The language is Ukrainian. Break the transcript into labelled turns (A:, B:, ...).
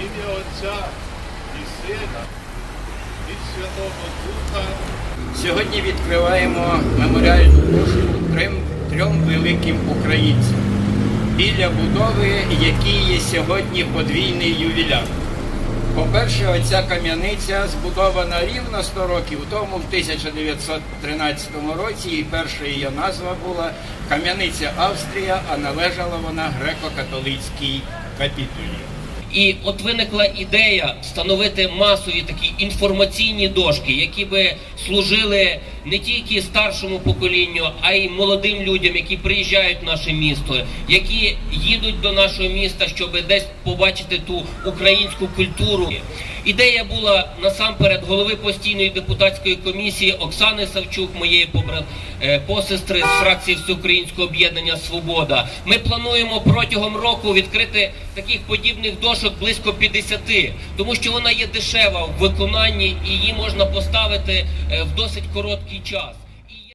A: ім'я Отця і Сина, і Святого Духа.
B: Сьогодні відкриваємо меморіальну дошку трьом, трьом великим українцям, біля будови, якій є сьогодні подвійний ювіляр. По-перше, оця кам'яниця збудована рівно 100 років тому, в 1913 році, і перша її назва була Кам'яниця Австрія, а належала вона греко-католицькій капітулі.
C: І от виникла ідея встановити масові такі інформаційні дошки, які би служили не тільки старшому поколінню, а й молодим людям, які приїжджають в наше місто, які їдуть до нашого міста, щоб десь побачити ту українську культуру. Ідея була насамперед голови постійної депутатської комісії Оксани Савчук, моєї е, посестри з фракції Всеукраїнського об'єднання Свобода. Ми плануємо протягом року відкрити таких подібних дошок близько 50, тому що вона є дешева в виконанні і її можна поставити е, в досить короткий час.